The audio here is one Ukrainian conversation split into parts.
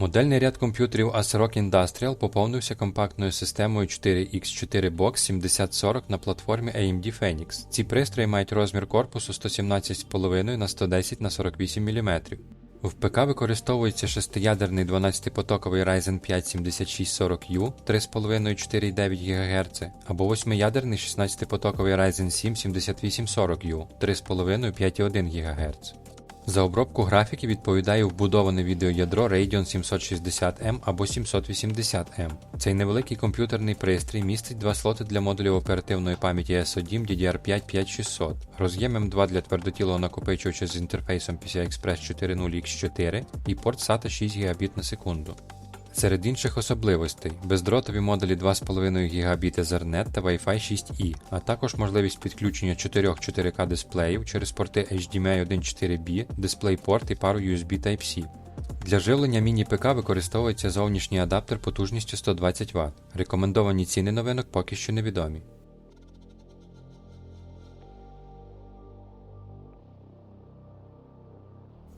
Модельний ряд комп'ютерів ASRock Industrial поповнився компактною системою 4X4 Box 7040 на платформі AMD Phoenix. Ці пристрої мають розмір корпусу 117,5 на 110 на 48 мм. В ПК використовується шестиядерний 12-потоковий Ryzen 5 7640U 3,5-4,9 ГГц або 8-ядерний 16-потоковий Ryzen 7 7840U 3,5-5,1 ГГц. За обробку графіки відповідає вбудоване відеоядро Radeon 760M або 780M. Цей невеликий комп'ютерний пристрій містить два слоти для модулів оперативної пам'яті S1 DDR5 5600, роз'єм M2 для твердотілого накопичувача з інтерфейсом PCI-Express 4.0 X4 і порт SATA 6 Гбіт на секунду. Серед інших особливостей бездротові модулі 2,5 ГБ Ethernet та Wi-Fi 6E, а також можливість підключення 4 4К дисплеїв через порти HDMI 1.4B, DisplayPort і пару USB Type-C. Для живлення міні-ПК використовується зовнішній адаптер потужністю 120 Вт. Рекомендовані ціни новинок поки що невідомі.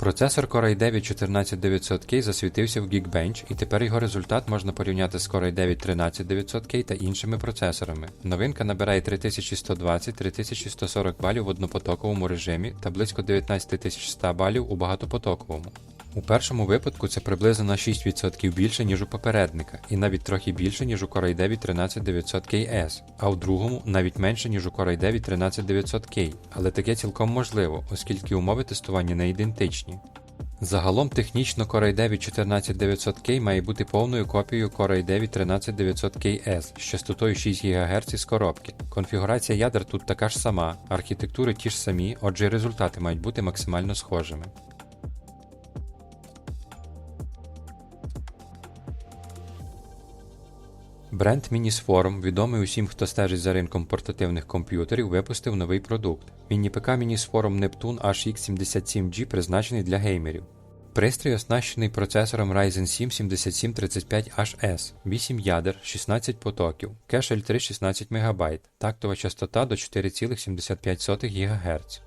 Процесор Core i9 14900K засвітився в Geekbench, і тепер його результат можна порівняти з Core i9 13900K та іншими процесорами. Новинка набирає 3120-3140 балів в однопотоковому режимі та близько 19100 балів у багатопотоковому. У першому випадку це приблизно на 6% більше, ніж у попередника, і навіть трохи більше, ніж у Core i9 13900KS, а у другому навіть менше, ніж у Core i9 13900K, але таке цілком можливо, оскільки умови тестування не ідентичні. Загалом технічно Core i9 14900K має бути повною копією Core i9 13900KS з частотою 6 ГГц із коробки. Конфігурація ядер тут така ж сама, архітектури ті ж самі, отже результати мають бути максимально схожими. Бренд Minisforum, відомий усім, хто стежить за ринком портативних комп'ютерів, випустив новий продукт. Міні-ПК Minisforum Neptune HX77G призначений для геймерів. Пристрій оснащений процесором Ryzen 7 7735HS, 8 ядер, 16 потоків, кеш L3 16 МБ, тактова частота до 4,75 ГГц.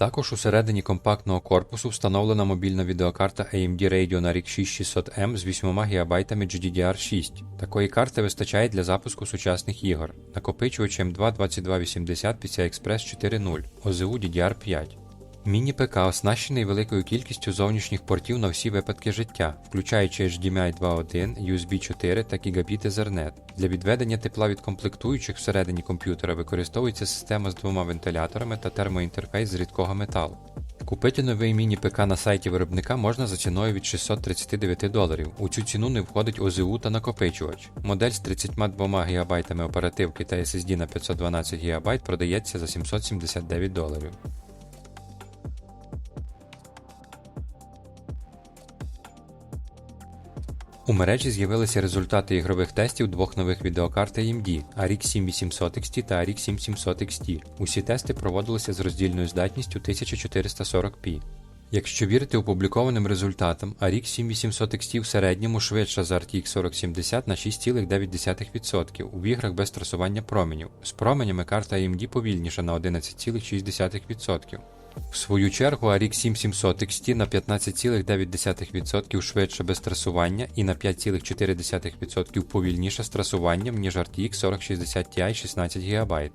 Також усередині компактного корпусу встановлена мобільна відеокарта AMD Radeon RX 6600M з 8 ГБ GDDR6. Такої карти вистачає для запуску сучасних ігор, накопичувач M2 2280 PCI-Express 4.0, ОЗУ DDR5. Міні-ПК оснащений великою кількістю зовнішніх портів на всі випадки життя, включаючи HDMI 2.1, USB 4 та Gigabit Ethernet. Для відведення тепла від комплектуючих всередині комп'ютера використовується система з двома вентиляторами та термоінтерфейс з рідкого металу. Купити новий міні-ПК на сайті виробника можна за ціною від 639 доларів. У цю ціну не входить ОЗУ та накопичувач. Модель з 32 ГБ оперативки та SSD на 512 ГБ продається за 779 доларів. У мережі з'явилися результати ігрових тестів двох нових відеокарт AMD RX 7800 XT та RX 7700 XT. Усі тести проводилися з роздільною здатністю 1440p. Якщо вірити опублікованим результатам, RX 7800 XT в середньому швидша за RTX 4070 на 6,9% у іграх без трасування променів. З променями карта AMD повільніша на 11,6%. В свою чергу RX 7700 XT на 15,9% швидше без трасування і на 5,4% повільніше з трасуванням, ніж RTX 4060 Ti 16 ГБ.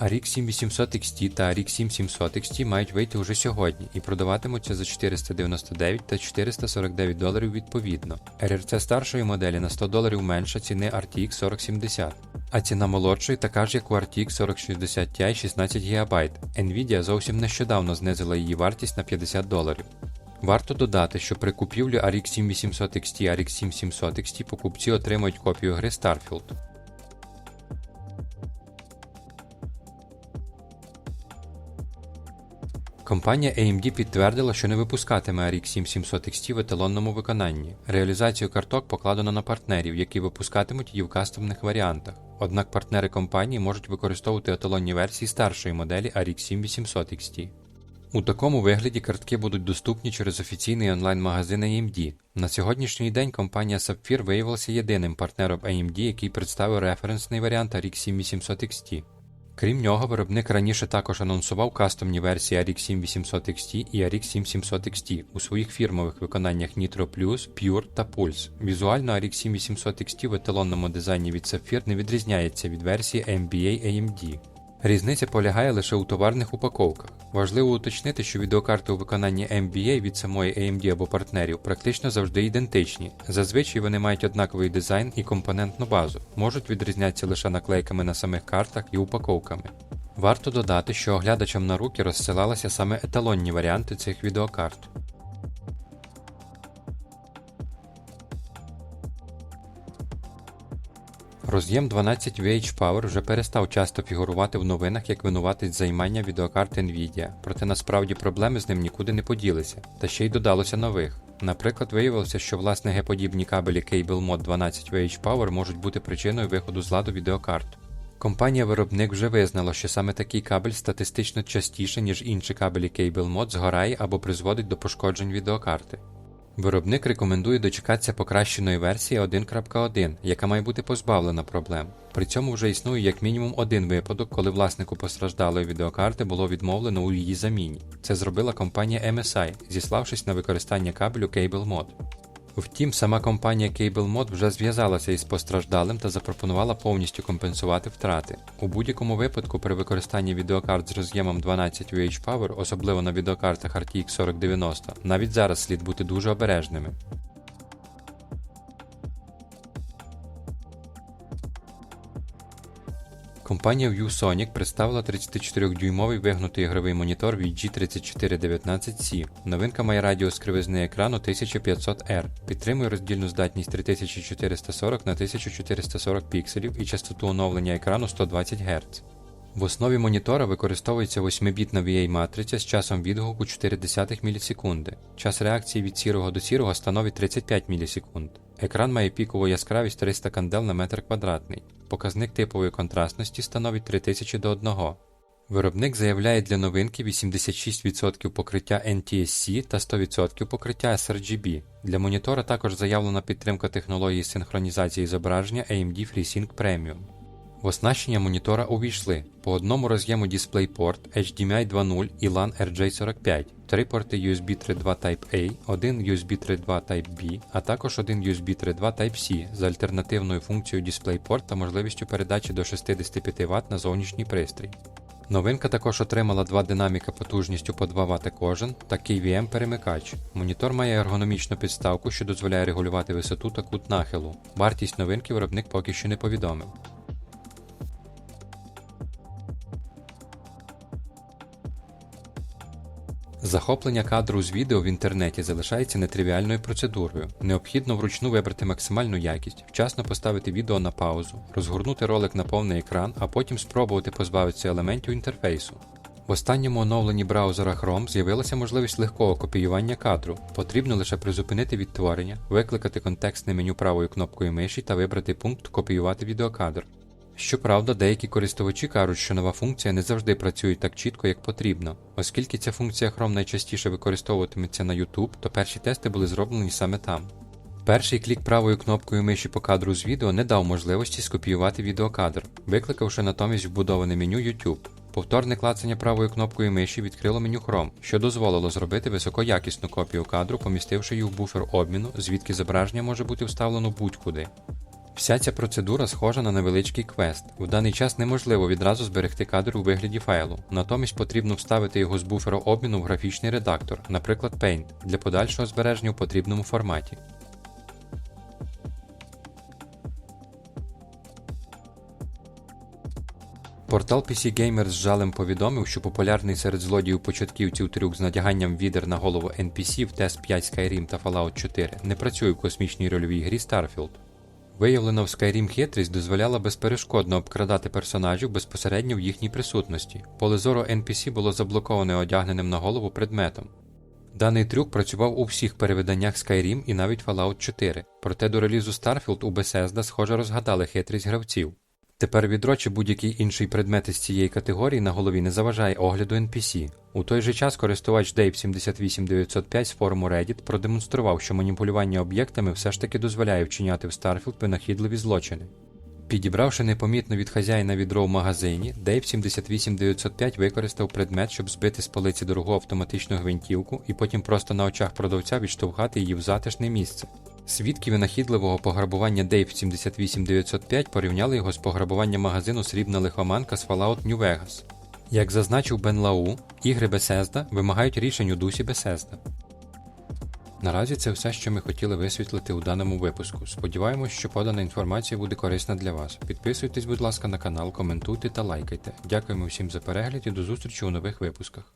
RX 7800 XT та RX 7700 XT мають вийти уже сьогодні і продаватимуться за 499 та 449 доларів відповідно. RRC старшої моделі на 100 доларів менша ціни RTX 4070, а ціна молодшої така ж, як у RTX 4060 Ti 16 ГБ. Nvidia зовсім нещодавно знизила її вартість на 50 доларів. Варто додати, що при купівлі RX 7800 XT RX 7700 XT покупці отримують копію гри Starfield. Компанія AMD підтвердила, що не випускатиме RX 7700 XT в еталонному виконанні. Реалізацію карток покладено на партнерів, які випускатимуть її в кастомних варіантах. Однак партнери компанії можуть використовувати еталонні версії старшої моделі RX 7800 XT. У такому вигляді картки будуть доступні через офіційний онлайн-магазин AMD. На сьогоднішній день компанія Sapphire виявилася єдиним партнером AMD, який представив референсний варіант RX 7800 XT. Крім нього, виробник раніше також анонсував кастомні версії RX 7800 XT і RX 7700 XT у своїх фірмових виконаннях Nitro Plus, Pure та Pulse. Візуально RX 7800 XT в еталонному дизайні від Sapphire не відрізняється від версії MBA AMD. Різниця полягає лише у товарних упаковках. Важливо уточнити, що відеокарти у виконанні MBA від самої AMD або партнерів практично завжди ідентичні. Зазвичай вони мають однаковий дизайн і компонентну базу, можуть відрізнятися лише наклейками на самих картах і упаковками. Варто додати, що оглядачам на руки розсилалися саме еталонні варіанти цих відеокарт. Роз'єм 12 VH Power вже перестав часто фігурувати в новинах як винуватець займання відеокарт Nvidia, проте насправді проблеми з ним нікуди не поділися, та ще й додалося нових. Наприклад, виявилося, що власне Г-подібні кабелі Cable Mod 12 VH Power можуть бути причиною виходу з ладу відеокарт. Компанія-виробник вже визнала, що саме такий кабель статистично частіше, ніж інші кабелі Cable Mod згорає або призводить до пошкоджень відеокарти. Виробник рекомендує дочекатися покращеної версії 1.1, яка має бути позбавлена проблем. При цьому вже існує як мінімум один випадок, коли власнику постраждалої відеокарти було відмовлено у її заміні. Це зробила компанія MSI, зіславшись на використання кабелю Cable Mod. Втім, сама компанія CableMod вже зв'язалася із постраждалим та запропонувала повністю компенсувати втрати. У будь-якому випадку при використанні відеокарт з роз'ємом 12 UH Power, особливо на відеокартах RTX 4090, навіть зараз слід бути дуже обережними. Компанія ViewSonic представила 34-дюймовий вигнутий ігровий монітор VG3419C. Новинка має радіус кривизни екрану 1500R, підтримує роздільну здатність 3440 на 1440 пікселів і частоту оновлення екрану 120 Гц. В основі монітора використовується 8-бітна VA-матриця з часом відгуку 0,4 мілісекунди. Час реакції від сірого до сірого становить 35 мілісекунд. Екран має пікову яскравість 300 кандел на метр квадратний. Показник типової контрастності становить 3000 до 1. Виробник заявляє для новинки 86% покриття NTSC та 100% покриття sRGB. Для монітора також заявлена підтримка технології синхронізації зображення AMD FreeSync Premium. В оснащення монітора увійшли по одному роз'єму DisplayPort HDMI 2.0 і LAN RJ45, три порти USB 3.2 Type-A, один USB 3.2 Type-B, а також один USB 3.2 Type-C з альтернативною функцією DisplayPort та можливістю передачі до 65 Вт на зовнішній пристрій. Новинка також отримала два динаміка потужністю по 2 Вт кожен та KVM перемикач. Монітор має ергономічну підставку, що дозволяє регулювати висоту та кут нахилу. Вартість новинки виробник поки що не повідомив. Захоплення кадру з відео в інтернеті залишається нетривіальною процедурою. Необхідно вручну вибрати максимальну якість, вчасно поставити відео на паузу, розгорнути ролик на повний екран, а потім спробувати позбавитися елементів інтерфейсу. В останньому оновленні браузера Chrome з'явилася можливість легкого копіювання кадру. Потрібно лише призупинити відтворення, викликати контекстне меню правою кнопкою миші та вибрати пункт Копіювати відеокадр. Щоправда, деякі користувачі кажуть, що нова функція не завжди працює так чітко, як потрібно. Оскільки ця функція Chrome найчастіше використовуватиметься на YouTube, то перші тести були зроблені саме там. Перший клік правою кнопкою миші по кадру з відео не дав можливості скопіювати відеокадр, викликавши натомість вбудоване меню YouTube. Повторне клацання правою кнопкою миші відкрило меню Chrome, що дозволило зробити високоякісну копію кадру, помістивши її в буфер обміну, звідки зображення може бути вставлено будь-куди. Вся ця процедура схожа на невеличкий квест. В даний час неможливо відразу зберегти кадр у вигляді файлу, натомість потрібно вставити його з буфера обміну в графічний редактор, наприклад Paint, для подальшого збереження у потрібному форматі. Портал PC Gamer з жалем повідомив, що популярний серед злодіїв початківців трюк з надяганням відер на голову NPC в TES 5 Skyrim та Fallout 4 не працює в космічній рольовій грі Starfield. Виявлена в Skyrim хитрість дозволяла безперешкодно обкрадати персонажів безпосередньо в їхній присутності. Поле зору NPC було заблоковане одягненим на голову предметом. Даний трюк працював у всіх перевиданнях Skyrim і навіть Fallout 4, проте до релізу Starfield у Bethesda схоже розгадали хитрість гравців. Тепер відро чи будь-який інший предмет із цієї категорії на голові не заважає огляду NPC. У той же час користувач Dave78905 з форуму Reddit продемонстрував, що маніпулювання об'єктами все ж таки дозволяє вчиняти в Starfield винахідливі злочини. Підібравши непомітно від хазяїна відро в магазині, Дейв 78905 використав предмет, щоб збити з полиці дорогу автоматичну гвинтівку і потім просто на очах продавця відштовхати її в затишне місце. Свідки винахідливого пограбування Дейв 78905 порівняли його з пограбуванням магазину Срібна лихоманка з Fallout New Vegas. Як зазначив Бен Лау, ігри Bethesda вимагають рішень у дусі Bethesda. Наразі це все, що ми хотіли висвітлити у даному випуску. Сподіваємось, що подана інформація буде корисна для вас. Підписуйтесь, будь ласка, на канал, коментуйте та лайкайте. Дякуємо всім за перегляд і до зустрічі у нових випусках.